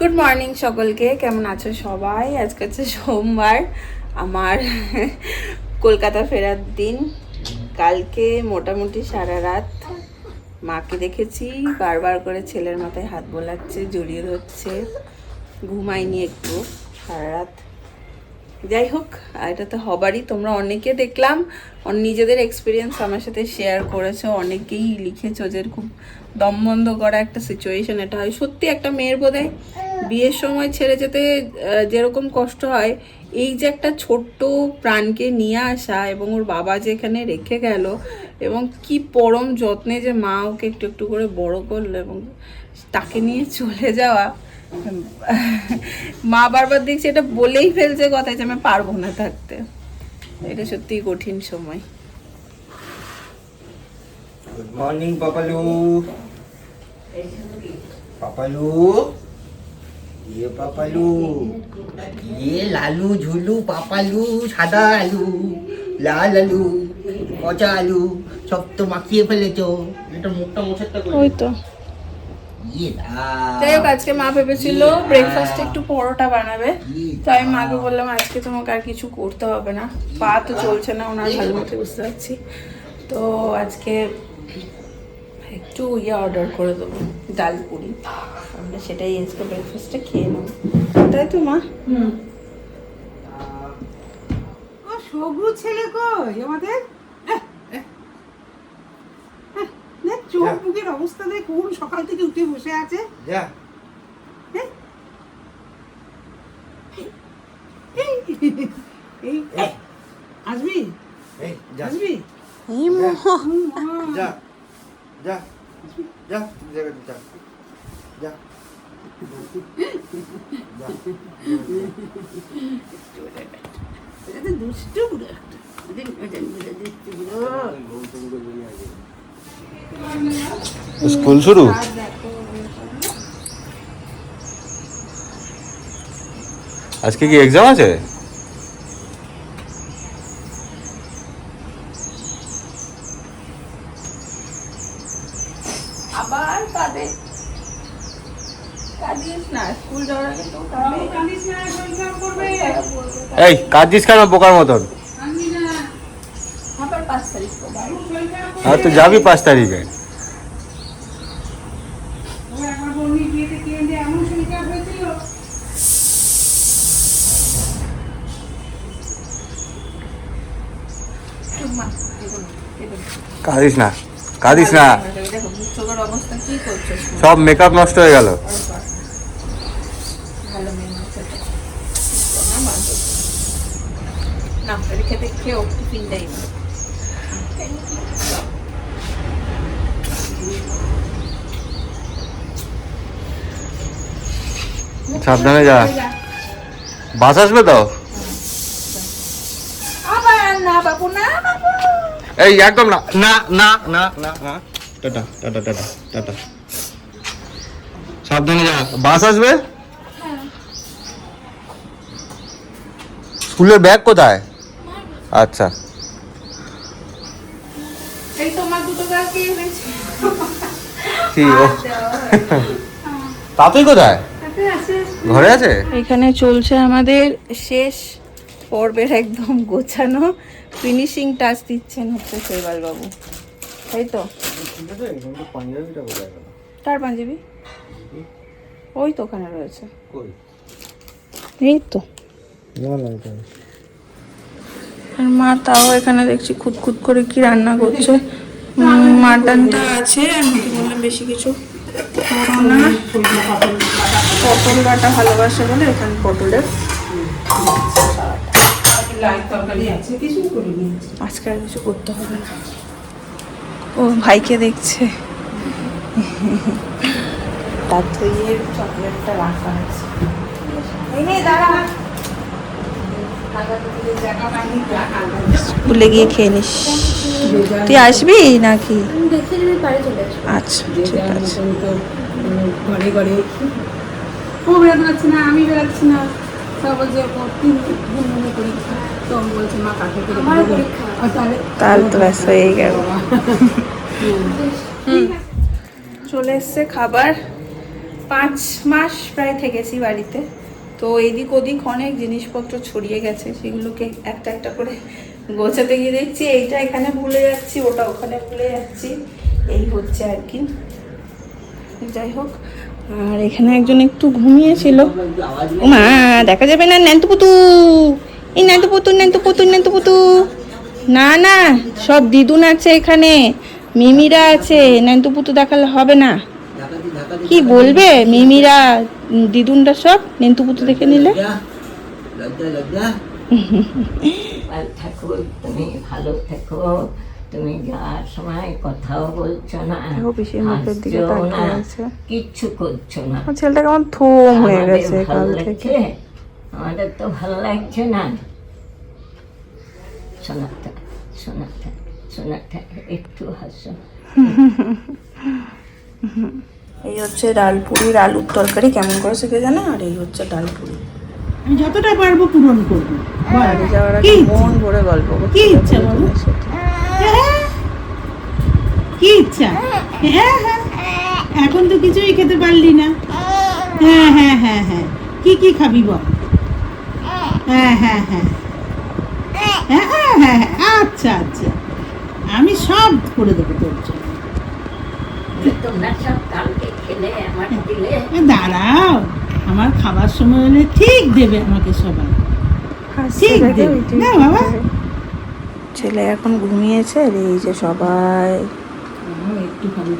Good morning সকলকে, কেমন আছো সবাই? আজকে হচ্ছে সোমবার, আমার কলকাতা ফেরার দিন। কালকে মোটামুটি সারা রাত মাকে দেখেছি, বারবার করে ছেলের মাথায় হাত বোলাচ্ছে, জড়িয়ে ধরছে ঘুমাইনি একটু সারা রাত। যাই হোক এটা তো হবারই, তোমরা অনেকে দেখলাম নিজেদের এক্সপিরিয়েন্স আমার সাথে শেয়ার করেছ, অনেকেই লিখেছো যে খুব দম বন্ধ করা একটা সিচুয়েশন এটা হয়। সত্যি একটা মেয়ের বোধহয় বিয়ের সময় ছেড়ে যেতে যেরকম কষ্ট হয়, এই যে একটা ছোট্ট প্রাণকে নিয়ে আসা এবং ওর বাবা যে এখানে রেখে গেল এবং কি পরম যত্নে যে মা ওকে একটু একটু করে বড় করল এবং তাকে নিয়ে চলে যাওয়া মা বারবার দেখছি এটা বলেই ফেলছে কথা যে আমি পারব না থাকতে। এটা সত্যি কঠিন সময়। Good morning Papalu. পাপালু। ইয়ে পাপালু। ইয়ে লালু ঝুলু পাপালু সাদা আলু লাল আলু পচা আলু সব তো মাখিয়ে ফেলেছো। এটা মুখটা করে ওই তো। যাই হোক আজকে মা ভেবেছিল ব্রেকফাস্টে একটু পরোটা বানাবে। তো আমি মাকে বললাম আজকে তোমাকে আর কিছু করতে হবে না। পা তো চলছে না ওনার ভালো মতো বুঝতে পারছি। তো আজকে একটু ইয়ে অর্ডার করে দেবো ডাল পুরি। আমরা সেটাই আজকে ব্রেকফাস্টে খেয়ে নেব। তাই তো মা? হুম। ও সবু ছেলে কই আমাদের? চোখ মুখের অবস্থা দেখ কোন সকাল থেকে উঠে বসে আছে। হ্যাঁ? আসবি? আসবি। যা যা যা যা যা দুষ্টু বুড়ো একটা। ওদের ওদের বুড়ো দুষ্টু বুড়ো স্কুল শুরু? আজকে কি এক্সাম আছে? আবার কাঁদে কাঁদিস করবে। এই কাঁদছিস কেন বোকার মতন কাঁদবি না আবার পাঁচ তারিখ তো বাড়ি শরীর খারাপ করবে আর তুই যাবি পাঁচ তারিখে। কাঁদিস না কাঁদিস না। সব মেকআপ নষ্ট হয়ে গেল ভালো মেয়ে মাছে না মানতো না এটা খেতে খেয়েও টিফিন দেয় না সাবধানে যা। বাস আসবে তো? আবার না বাবু না বাবু। এই একদম না না না না না না। Tata tata tata tata. সাবধানে যা। বাস আসবে? স্কুলের ব্যাগ কোথায়? আচ্ছা। এই তোমার দুটো কালকে এনেছি? কি ও। তাতেই কোথায়? ঘরে আছে? এখানে চলছে আমাদের শেষ পর্বের একদম গোছানো। ফিনিশিং টাচ দিচ্ছেন হচ্ছে শৈবাল বাবু তাই তো? কার পাঞ্জাবি? ওই তো ওখানে রয়েছে। এই তো। আর মা তাও এখানে দেখছি খুঁতখুত করে কি রান্না করছে। মাটনটা আছে বললাম বেশি কিছু করো না। পটল বাটা ভালোবাসে বলে এখানে পটলের লাইট তরকারি আছে কিছুই করিনি আজকে আর কিছু করতে হবে না। ও ভাইকে দেখছে। তার দইয়ের চকলেটটা রাখা আছে। এই নে দাঁড়া। স্কুলে গিয়ে খেয়ে নিস। তুই আসবি নাকি? আচ্ছা ঠিক আছে। ঘরে ঘরে। ও বেরোতে পারছে না আমি বেরোচ্ছি না। সব বলছে তিন দিন মনে পরীক্ষা। তো আমি বলছি মা কাকে করে পরীক্ষা। তাহলে তো ব্যাস হয়ে গেল। চলে এসছে খাবার। পাঁচ মাস প্রায় থেকেছি বাড়িতে। তো এদিক ওদিক অনেক জিনিসপত্র ছড়িয়ে গেছে সেগুলোকে একটা একটা করে গোছাতে গিয়ে দেখছি এইটা এখানে ভুলে যাচ্ছি ওটা ওখানে ভুলে যাচ্ছি। এই হচ্ছে আর কি। যাই হোক আর এখানে একজন একটু ঘুমিয়েছিল। মা দেখা যাবে না ন্যান্ত পুতু এই ন্যান্ত পুতু ন্যান্ত পুতু ন্যান্ত পুতু না না সব দিদুন আছে এখানে। মিমিরা আছে ন্যান্ত পুতু দেখালে হবে না। কি বলবে মিমিরা দিদুনরা সব নেন্তু পুতু দেখে নিলে? লজ্জা লজ্জা। ভালো থাকো তুমি ভালো থেকো। তুমি যাওয়ার সময় কথাও বলছো না দেখো পিসির মুখের দিকে তাকিয়ে আছে। কিচ্ছু করছ না ছেলেটা কেমন থুম হয়ে আমাদের গেছে কাল থেকে? আমাদের তো ভালো লাগছে না শোনাটা শোনাটা শোনাটা একটু হাসো এই হচ্ছে ডালপুরির আলুর তরকারি কেমন করেছে কে জানে আর এই হচ্ছে ডালপুরি আমি যতটা পারব পূরণ করব বাড়ি যাওয়ার কি আগে ইচ্ছে? মন ভরে গল্প করতে কি ইচ্ছে বলো? কি ইচ্ছা? হ্যাঁ হ্যাঁ। এখন তো কিছুই খেতে পারলি না। হ্যাঁ হ্যাঁ হ্যাঁ হ্যাঁ। কি কি খাবি বল? হ্যাঁ হ্যাঁ হ্যাঁ। হ্যাঁ হ্যাঁ হ্যাঁ হ্যাঁ। আচ্ছা আচ্ছা। আমি সব করে দেবো তোর জন্য। তোমরা সব কালকে খেলে আমার দিলে। এ, দাঁড়াও। আমার খাবার সময় হলে ঠিক দেবে আমাকে সবাই। ঠিক দেবে। না বাবা। ছেলে এখন ঘুমিয়েছে আর এই যে সবাই একটু খাবি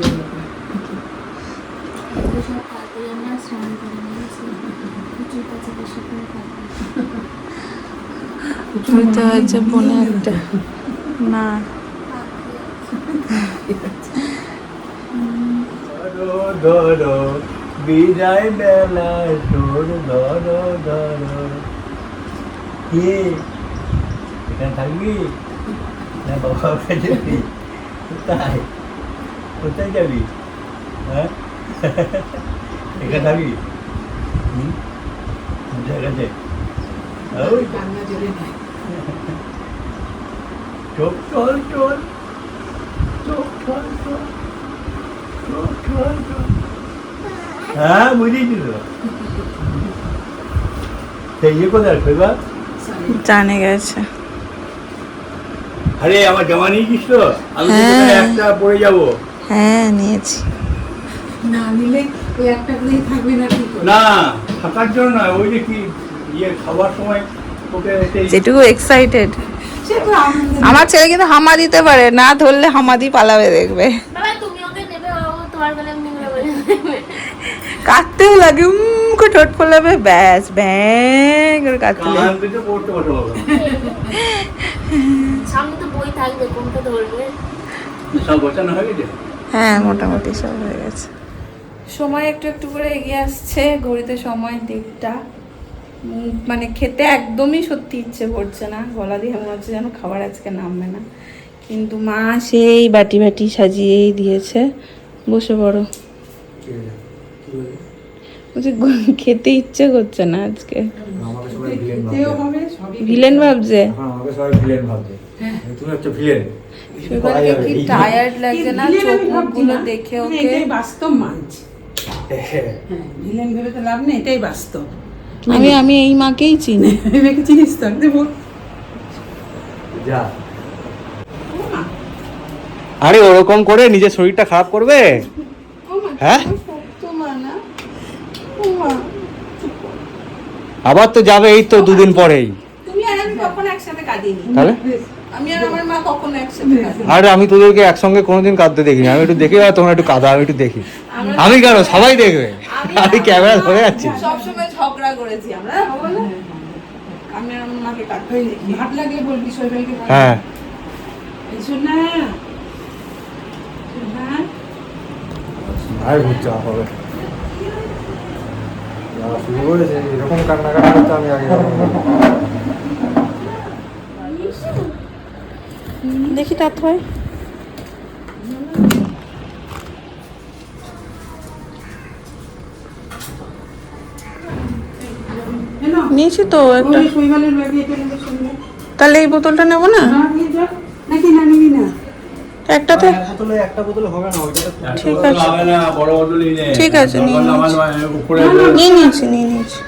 হইতে হয়েছে বোনে একটা না ধরো ধরো বিদায় বেলা তোর ধরো ধরো কে এখানে থাকবি না বাবা কাছে যাবি কোথায় যাবি? হ্যাঁ? এখানে হুম? কোথায় চোখ চল চল চোখ চল চল চোখ চল চল হ্যাঁ বুঝেছি তো। সেই ইয়ে কোথায় জানে গেছে। আরে আমার জামা নিয়েছিস তো আমি তো হ্যাঁ। কোথায় একটা পরে যাব। হ্যাঁ নিয়েছি। না নিলে ওই একটা করেই থাকবে না ঠিক না থাকার জন্য নয় ওই যে কি ইয়ে খাবার সময় ওকে যেটুকু এক্সাইটেড আমার ছেলে কিন্তু হামা দিতে পারে না ধরলে হামাদি পালাবে দেখবে। বাবা তুমি ওকে নেবে ও তোমার গলে এমনি করে বলে কাঁদতেও লাগে উম করে ঠোঁট ফোলাবে ব্যাস ব্যাং করে কাঁদতে। সামনে তো বই থাকবে কোনটা ধরবে? সব গোছানো হয়ে গেছে? হ্যাঁ মোটামুটি সব হয়ে গেছে। সময় একটু একটু করে এগিয়ে আসছে ঘড়িতে সময় দিকটা মানে খেতে একদমই সত্যি ইচ্ছে করছে না। গলা দিয়ে মনে হচ্ছে যেন খাবার আজকে নামবে না। কিন্তু মা সেই বাটি বাটি সাজিয়েই দিয়েছে। বসে পড়ো। বলছি খেতে ইচ্ছে করছে না আজকে। ভিলেন ভাবছে? তুমি হচ্ছে ভিলেন শৈবালকে কি টায়ার্ড লাগছে না ভিলেন চোখ মুখগুলো দেখে ওকে? এটাই বাস্তব মানছি হ্যাঁ ভিলেন ভেবে তো লাভ নেই এটাই বাস্তব। আমি আমি এই মাকেই চিনি। চিনিস তো? দেবো যা। আরে ওরকম করে নিজের শরীরটা খারাপ করবে? হ্যাঁ? আবার তো যাবে এই তো দুদিন পরেই। তুমি আর আমি কখনো একসাথে কাঁদিনি। তাহলে? আমি আর আমার মা কখনো একসাথে আরে আমি তোদেরকে একসঙ্গে কোনোদিন কাঁদতে দেখিনি। আমি একটু দেখি আর তোমরা একটু কাঁদা আমি একটু দেখি। আমি কেন? সবাই দেখবে। আমি ক্যামেরা ধরে যাচ্ছি সবসময় ঝগড়া করেছি আমরা আমি আর মাকে কাঁদতে দেখি ভাত লাগলে বলবি শৈবালকে হ্যাঁ। শোন হ্যাঁ হবে। শুরু করেছে এরকম কান্নাকাটি করতে আমি আগে দেখি তার হয় নিয়েছি তো একটা। তাহলে এই বোতলটা নেব না? না নিয়ে যা। নাকি না নিবি না। একটাতে? বোতলে একটা বোতলে হবে না ওইটা ঠিক আছে। হবে না বড় বোতলই নে। ঠিক আছে, নিয়ে নিয়েছি। নিয়ে নিয়েছি নিয়ে নিয়েছি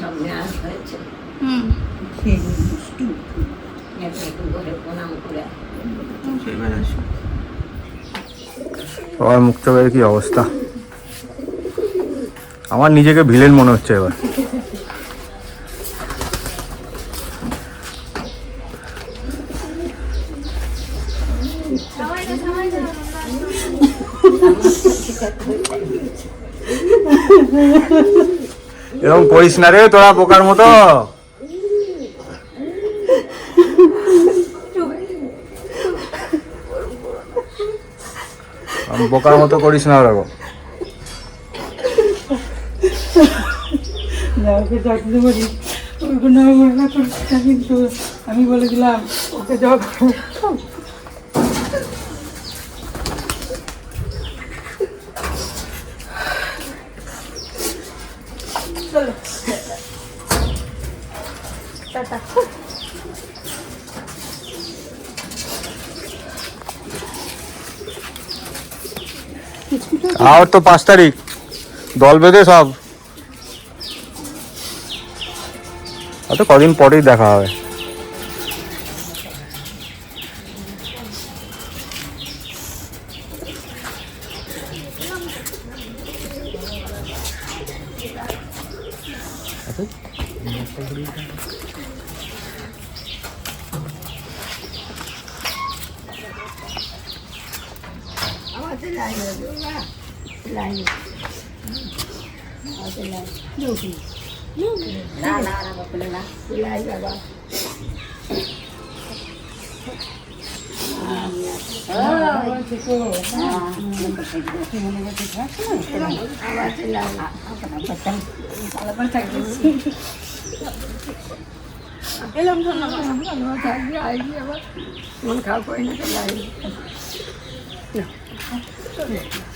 সব নেওয়া হয়েছে হুম আসো সবার মুখ চোখের কি অবস্থা? আমার নিজেকে ভিলেন মনে হচ্ছে এবার। এরকম করিস না রে, তোরা বোকার মতো। বোকার মতো করিস না ওরকম ওকে কোনো আমি বলে দিলাম ওকে জব আর তো পাঁচ তারিখ। দল বেঁধে সব। হয়তো কদিন পরেই দেখা হবে। যেটুকু রে প্রণাম করছে না প্রণাম করছে না, প্রণাম করছে না। হুম।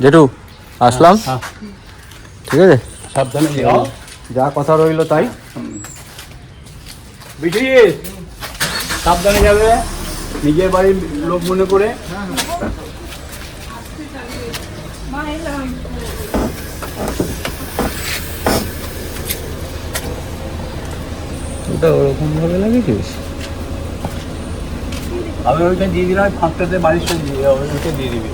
জেঠু আসলাম। হ্যাঁ। ঠিক আছে? সাবধানে যাও যা কথা রইল তাই। বিটি সাবধানে যাবে। নিজের বাড়ির লোক মনে করে। ওটা ওরকম ভাবে লাগিয়েছিস? আমি ওইটা দিয়ে দিলাম ফাঁকটাতে বাড়ির সঙ্গে দিয়ে ওইটা দিয়ে দিবি।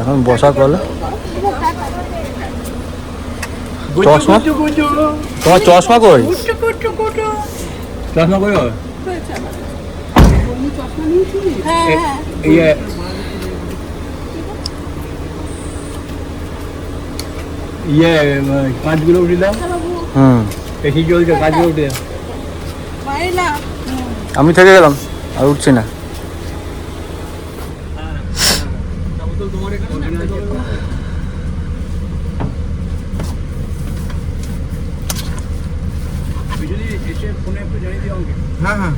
এখন বসা করলে চশমা? তোমার চশমা কই? চশমা করে ইয়ে। ইয়ে কাঁচগুলো উঠিলাম। হুম। এসি চলছে কাঁচগুলো উঠে। আমি থেকে গেলাম আর উঠছি না। এসে ফোনে একটু জানিয়ে দিও আমাকে হ্যাঁ হ্যাঁ।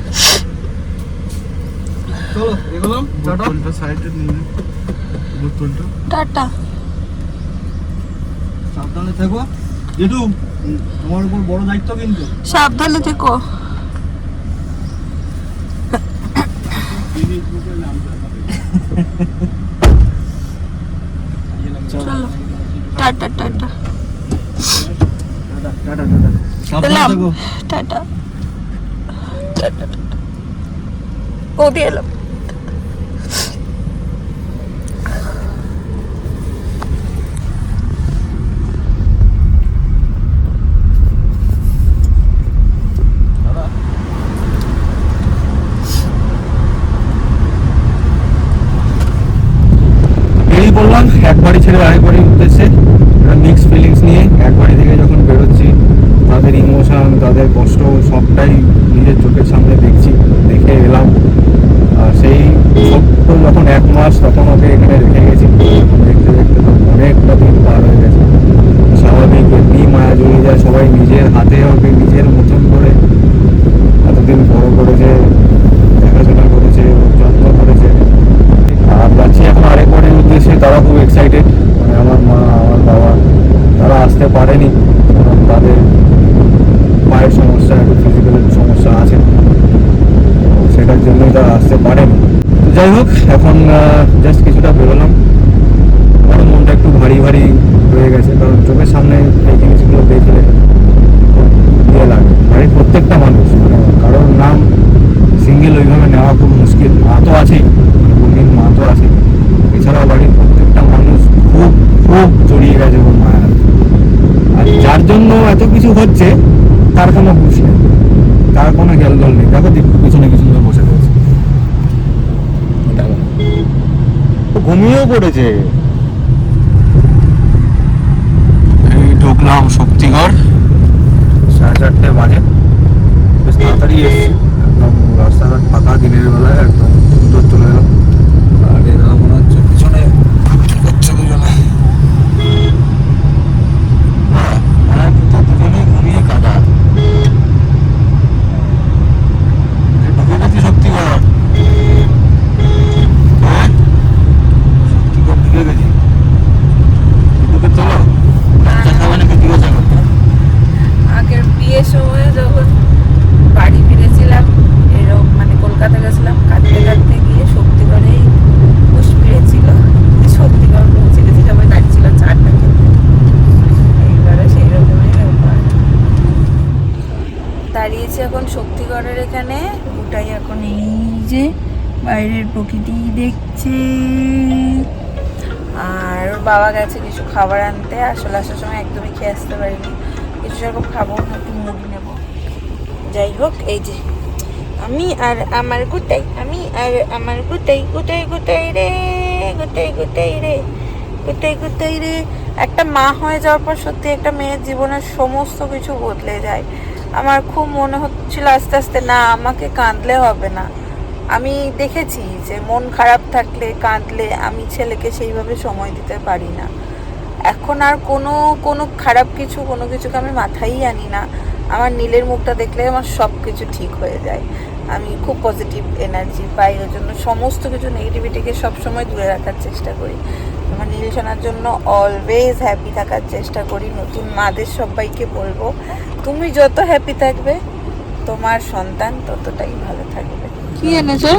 চলো এগোলাম টাটা। সাইডে নিয়ে বোতলটা। টাটা। সাবধানে থেকো। জেঠু তোমার উপর বড় দায়িত্ব কিন্তু। সাবধানে থেকো। চলো। Tata tata. Tata tata. Tata. Tata বৌদি এলাম। বললাম এক বাড়ি ছেড়ে আরেক বাড়ির উদ্দেশ্যে মিক্সড ফিলিংস নিয়ে এক বাড়ি থেকে যখন বেরোচ্ছি, তাদের ইমোশন তাদের কষ্ট, সবটাই নিজের চোখের সামনে দেখছি, দেখে এলাম। সেই ছোট্ট যখন এক মাস তখন ওকে এখানে রেখে গেছি। দেখতে দেখতে তো অনেকটা দিন পার হয়ে গেছে। স্বাভাবিক, এমনি মায়া জড়িয়ে যায় সবাই নিজের হাতে ওকে নিজের মতন করে। এতদিন বড় করেছে দেখাশোনা করেছে ওর যত্ন করেছে আর যাচ্ছি এখন উদ্দেশ্যে তারা খুব এক্সাইটেড মানে আমার মা, আমার বাবা, তারা আসতে পারেনি। কারণ তাদের পায়ের সমস্যা, একটু ফিজিক্যাল সমস্যা আছে। সেটার জন্যই তারা আসতে পারেনি। তো যাই হোক, এখন জাস্ট কিছুটা বেরোলাম। আমার মনটা একটু ভারী ভারী হয়ে গেছে। কারণ চোখের সামনে এই জিনিসগুলো দেখলে ইয়ে লাগে। বাড়ির প্রত্যেকটা মানুষ মানে কারোর নাম সিঙ্গেল ওইভাবে নেওয়া খুব মুশকিল। মা তো আছেই মানে মা তো আছে এছাড়াও বাড়ির প্রত্যেকটা মানুষ খুব খুব জড়িয়ে গেছে ওর মায়ের আর যার জন্য এত কিছু হচ্ছে তার কোনো হুশ নেই। তার কোনো গেলদল নেই। দেখো দীপু পিছনে কিছু বসে রয়েছে। ঘুমিয়েও পড়েছে। এই ঢুকলাম শক্তিগড়। সাড়ে চারটে বাজে। বেশ তাড়াতাড়ি এসছি। একদম রাস্তাঘাট ফাঁকা দিনের বেলায় একদম সুন্দর চলে এলাম আর এরা মনে হচ্ছে পিছনে হচ্ছে দুজনে মনে হয় তো দুজনেই ঘুমিয়ে কাটা এই ঢুকে গেছি শক্তিগড় হ্যাঁ শক্তিগড় ঢুকে গেছি ঢুকে চলো বাচ্চা খাবে নাকি জিজ্ঞাসা করতে আগের বিয়ের সময় যখন বাড়ি ফিরেছিলাম এরকম মানে কলকাতা গেছিলাম কাঁদতে কাঁদতে গিয়ে শক্তিগড়েই হুশ ফিরেছিল শক্তিগড় পৌঁছে গেছি সবাই দাঁড়িয়েছিল চারটা এইবারে সেই রকমই ব্যাপার দাঁড়িয়েছি এখন শক্তিগড়ের এখানে ওটাই এখন এই যে বাইরের প্রকৃতি দেখছে আর ওর বাবা গেছে কিছু খাবার আনতে আসলে আসার সময় একদমই খেয়ে আসতে পারিনি। কিছু সেরকম খাব না, একটু মুড়ি নেব। যাই হোক, এই যে, আমি আর আমার গুটাই, আমি আর আমার গুটাই গুটাই গুটাই রে, গুটাই গুটাই রে, গুটাই গুটাই রে। একটা মা হয়ে যাওয়ার পর সত্যি একটা মেয়ের জীবনের সমস্ত কিছু বদলে যায়। আমার খুব মনে হচ্ছিল আস্তে আস্তে, না, আমাকে কাঁদলে হবে না। আমি দেখেছি যে মন খারাপ থাকলে, কাঁদলে আমি ছেলেকে সেইভাবে সময় দিতে পারি না। এখন আর কোনো কোনো খারাপ কিছু, কোনো কিছুকে আমি মাথায় আনি না। আমার নীলের মুখটা দেখলে আমার সব কিছু ঠিক হয়ে যায়। আমি খুব পজিটিভ এনার্জি পাই, ওই জন্য সমস্ত কিছু নেগেটিভিটিকে সবসময় দূরে রাখার চেষ্টা করি। আমার নীল শোনার জন্য অলওয়েজ হ্যাপি থাকার চেষ্টা করি। নতুন মাদের সবাইকে বলব, তুমি যত হ্যাপি থাকবে, তোমার সন্তান ততটাই ভালো থাকবে। কি এনেছো?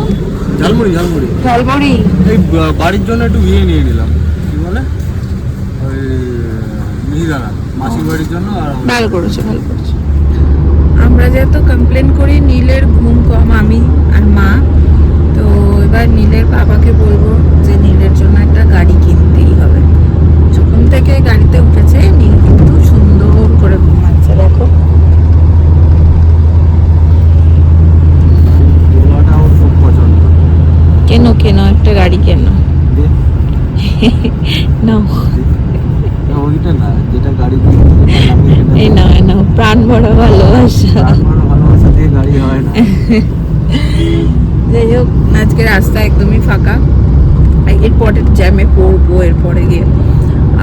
ঝালমুড়ি ঝালমুড়ি। ঝালমুড়ি? এই বাড়ির জন্য একটু ইয়ে নিয়ে নিলাম। কি বলে? ওই মিহিদানা মাসির বাড়ির জন্য আর আমার- ভালো করেছ ভালো করেছ। আমরা যেহেতু কমপ্লেন করি নীলের ঘুম কম আমি আর মা। তো এবার নীলের বাবাকে বলব যে নীলের জন্য একটা গাড়ি কিনতেই হবে। যখন থেকে গাড়িতে উঠেছে নীল কিন্তু সুন্দর করে ঘুমাচ্ছে দেখো ওলাটা ওর খুব পছন্দ কেন কেন? একটা গাড়ি কেন? নাও। না, ওইটা না যেটা গাড়ি এই নাও এই নাও প্রাণ বড় ভালোবাসা। ভালোবাসা দিয়ে গাড়ি হয় না। যাই হোক আজকে রাস্তা একদমই ফাঁকা। এরপরে জ্যামে পড়ব এরপরে গিয়ে।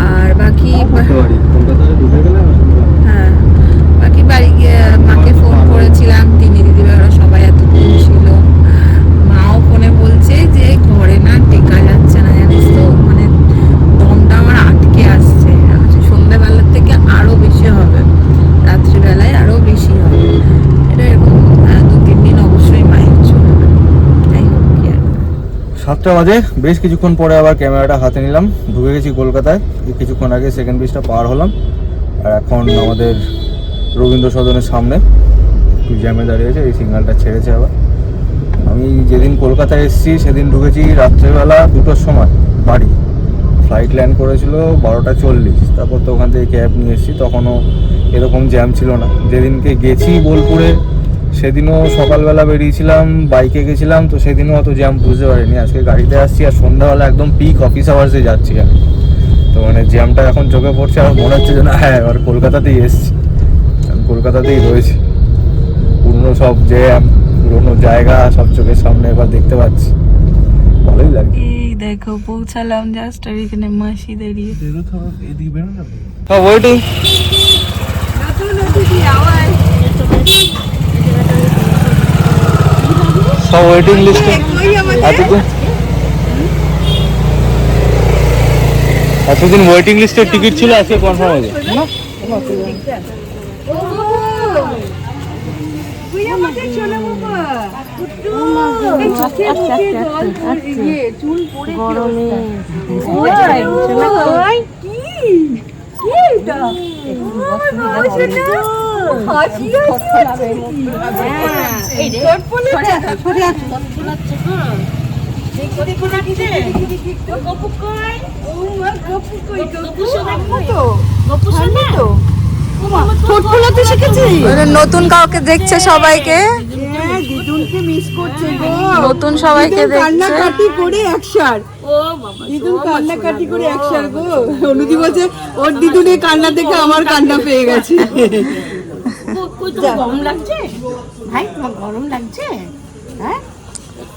আর বাকি কলকাতায় ঢুকে গেলে অসুবিধা নেই। হ্যাঁ বাকি বাড়ি গিয়ে মাকে ফোন করেছিলাম তিনি দিদিভাই ওরা সবাই এতক্ষণ ছিল মাও ফোনে বলছে যে ঘরে না টেকা যাচ্ছে না জানিস তো মানে দমটা আমার আটকে আসছে আচ্ছা, সন্ধ্যাবেলার থেকে আরও বেশি হবে রাত্রিবেলায় আরও বেশি হবে এটা এরকম আহ, দু তিন দিন অবশ্যই মায়ের চলবে যাই হোক কি আর করার। সাতটা বাজে, বেশ কিছুক্ষণ পরে আবার ক্যামেরাটা হাতে নিলাম, ঢুকে গেছি কলকাতায়। কিছুক্ষণ আগে সেকেন্ড ব্রিজটা পার হলাম, আর এখন আমাদের রবীন্দ্র সদনের সামনে একটু জ্যামে দাঁড়িয়েছে এই সিগন্যালটা ছেড়েছে আবার। আমি যেদিন কলকাতায় এসেছি, সেদিন ঢুকেছি রাত্রেবেলা দুটোর সময়, বাড়ি। ফ্লাইট ল্যান্ড করেছিল বারোটা চল্লিশ, তারপর তো ওখান থেকে ক্যাব নিয়ে এসেছি, তখনও এরকম জ্যাম ছিল না। যেদিনকে গেছি বোলপুরে সেদিনও সকালবেলা বেরিয়েছিলাম বাইকে গেছিলাম তো সেদিনও অত জ্যাম বুঝতে পারিনি। আজকে গাড়িতে আসছি আর সন্ধ্যাবেলা একদম পিক অফিস আওয়ার্সে যাচ্ছি আমি। তো মানে জ্যামটা এখন চোখে পড়ছে আর মনে হচ্ছে যে না হ্যাঁ এবার কলকাতাতেই এসছি। আমি কলকাতাতেই রয়েছি। পুরনো সব জ্যাম পুরনো জায়গা সব চোখের সামনে এবার দেখতে পাচ্ছি। ভালোই লাগে এই দেখো পৌঁছালাম জাস্ট আর এখানে মাসি দাঁড়িয়ে। ওয়েটিং সব ওয়েটিং লিস্টে এতদিন? এতদিন ওয়েটিং লিস্টের টিকিট ছিল আজকে কনফার্ম হয়েছে নতুন কাউকে দেখছে সবাইকে? মিস করছে গো নতুন সবাইকে দেখছে? কান্নাকাটি করে একসার দিদুন কান্নাকাটি করে একসার গো। অনুদি বলছে ওর দিদুনের কান্না দেখে আমার কান্না পেয়ে গেছে। গরম লাগছে? ভাই তোমার গরম লাগছে? হ্যাঁ?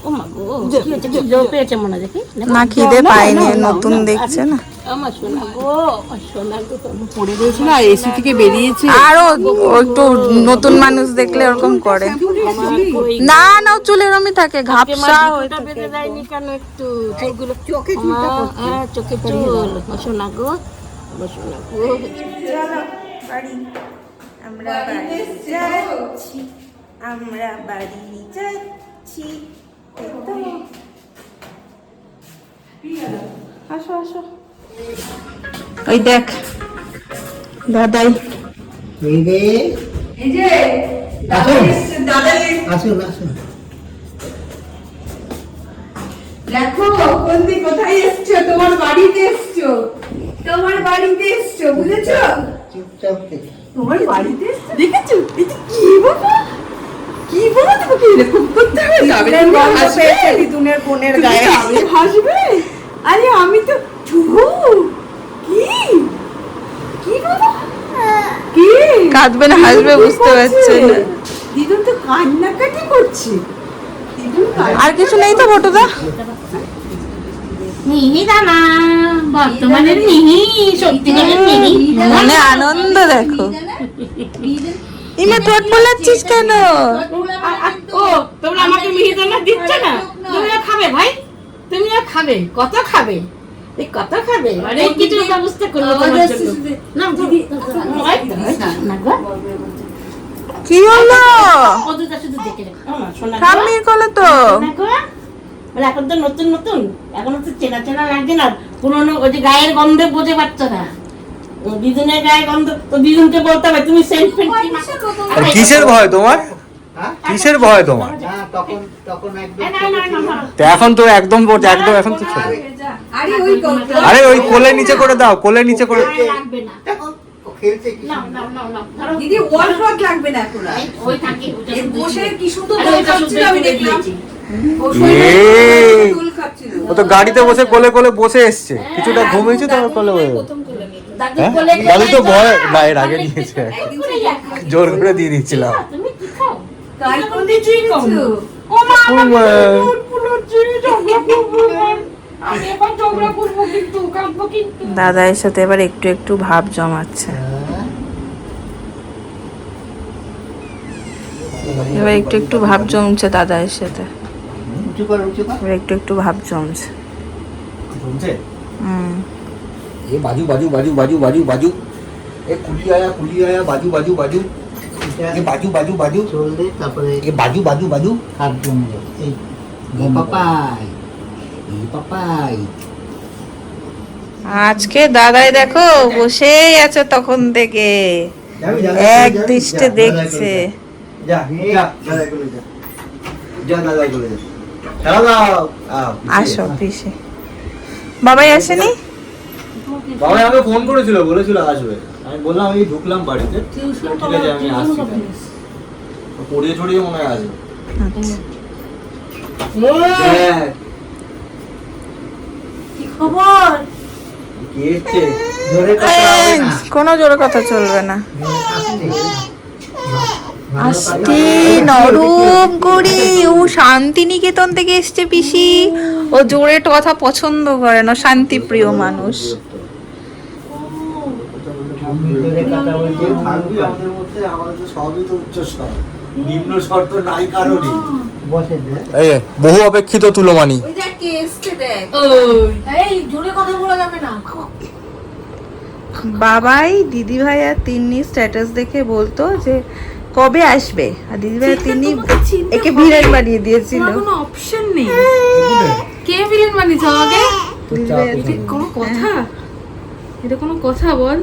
ও মা গো কি হয়েছে? খিদেও পেয়েছে মনে দেখি। না খিদে পাইনি নতুন দেখছে না। আমার সোনা গো আমার সোনা গো পড়ে রয়েছে না এসি থেকে বেরিয়েছে। আরও একটু নতুন মানুষ দেখলে ওরকম করে। না না চুল এরমই থাকে ঘাপসা বেঁধে দেয়নি একটু? চোখে চোখে চুল। আমার সোনা গো আমার সোনা গো। আমরা বাড়ি যাচ্ছি। আমরা বাড়ি যাচ্ছি। আসো আসো। ওই দেখ দাদাই। দেখো কোথায় এসছো? তোমার বাড়িতে এসছো? তোমার বাড়িতে এসছো বুঝেছ? চুপচাপ থেকে। তোমার বাড়িতে? দেখেছ? এটা কি বাবা? কি বাবা তোমাকে এরকম করতে হবে? দিদুনের বোনের গায়ে? হাসবে? আরে আমি তো কি? কি বাবা? কি? কাঁদবে না হাসবে বুঝতে পারছে না। দিদুন তো কান্নাকাটি করছে। আর কিছু নেই তো মিহি দানা বর্তমানের মিহি সত্যিকারের মিহি। মনে আনন্দ দেখো। ইমা ঠোঁট কেন? ও তোমরা আমাকে মিহি দানা দিচ্ছ না? তুমিও খাবে ভাই তুমিও খাবে কত খাবে? কত অনেক কিছু ব্যবস্থা করব তোমার জন্য। না দিদি না কি হলো? তো এখন তো নতুন নতুন। এখন তো চেনা চেনা লাগছে না। পুরোনো ওই যে গায়ের গন্ধে বোঝে পারছ না ও দিদুনের গন্ধ তো দিদুনকে বলতে হবে তুমি সেন্ট ফেন্ট আর কিসের ভয় তোমার? কিসের ভয় তোমার? তখন তখন একদম এ, না, না, না, না। তো এখন তো একদম একদম এখন তো ছোট আরে ওই কোলে নিচে করে দাও কোলে নিচে করে দিদি ওয়াল ক্লক লাগবে না এখন ওই থাকে বসে কি সুন্দর দোল খাচ্ছিল আমি দেখলাম। ও তো গাড়িতে বসে কোলে কোলে বসে এসছে। কিছুটা ঘুমিয়েছে তোমার কোলে হয়ে দাদু হ্যাঁ? দাদু তো ভয় না, এর আগে নিয়েছে। জোর করে দিয়ে কিন্তু দাদার সাথে এবার একটু একটু ভাব জমাচ্ছে। এবার একটু একটু ভাব জমছে সাথে। উঁচু কর এবার একটু একটু ভাব জমছে? হুম। এ বাজু বাজু বাজু বাজু বাজু বাজু। এ কুলি আয়া কুলি আয়া বাজু বাজু বাজু। এ বাজু বাজু বাজু। চলবে তারপরে এ বাজু বাজু বাজু। হাত জমবে এই পাপাই। এই পাপাই। আজকে দাদাই দেখো বসেই আছে তখন থেকে। এক দৃষ্টে দেখছে। বাবাই আসেনি? বাবা আমাকে ফোন করেছিল বলেছিল আসবে। আমি বললাম আমি ঢুকলাম বাড়িতে। ঠিক আছে আমি আসছি। পড়িয়ে ছড়িয়ে মনে হয় আছে আচ্ছা। হ্যাঁ। কি খবর? কি এসছে? জোরে কথা কোনো জোরে কথা চলবে না। আস্তে। আস্তে নরম করে ও শান্তিনিকেতন থেকে এসছে পিসি। ও জোরে কথা পছন্দ করে না শান্তিপ্রিয় মানুষ জোরে কথা বলছে থাকবি আমাদের মধ্যে আমাদের তো সবই তো উচ্চ স্বর নিম্ন স্বর তো নাই কারোরই বসে দে এই বহু অপেক্ষিত তুলোমানি। ওই দেখ কে এসছে দেখ। এই জোরে কথা বলা যাবে না। বাবাই দিদি ভাই আর তিন্নি স্ট্যাটাস দেখে বলতো যে কবে আসবে? আর দিদি ভাই তিন্নি একে ভিড়ের বানিয়ে দিয়েছিল। কোনো অপশন নেই। কে ভিলেন বানিয়েছে আমাকে তিন্নি। কোনো কথা? এটা কোনো কথা বল।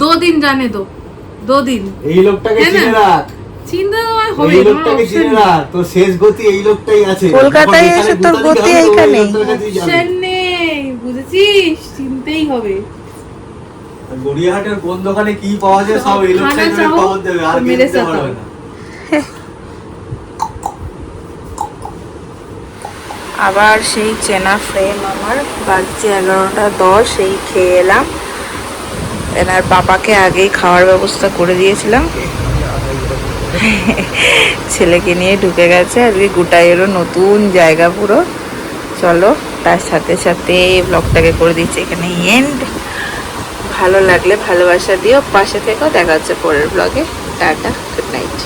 দো দিন জানে দো দো দিন এই লোকটাকে হ্যাঁ চিনে রাখ। চিন্তা হবে এই লোকটাকে চিনে রাখ। তোর শেষ গতি এই লোকটাই আছে। কলকাতায় এসে তোর গতি হবে, ওই এইখানেই। লোকটার কাছেই যাবে। অপশন নেই বুঝেছিস? চিনতেই হবে। গড়িয়াহাটের কোন দোকানে কি পাওয়া যায় সব এই লোকটাই খানা তোকে চাও, খবর দেবে আর তো কেউ মেরে দিতে চাও। পারবে না। আবার সেই চেনা ফ্রেম আমার বাজছে এগারোটা দশ এই খেয়ে এলাম। এনার বাবাকে আগেই খাওয়ার ব্যবস্থা করে দিয়েছিলাম। ছেলেকে নিয়ে ঢুকে গেছে, আজকে গোটাইয়েরও নতুন জায়গা পুরো। চলো, তার সাথে সাথে ব্লগটাকে করে দিচ্ছে, এখানে এন্ড ভালো লাগলে ভালোবাসা দিও, পাশে থেকেও দেখা হচ্ছে পরের ব্লগে টাটা গুড নাইট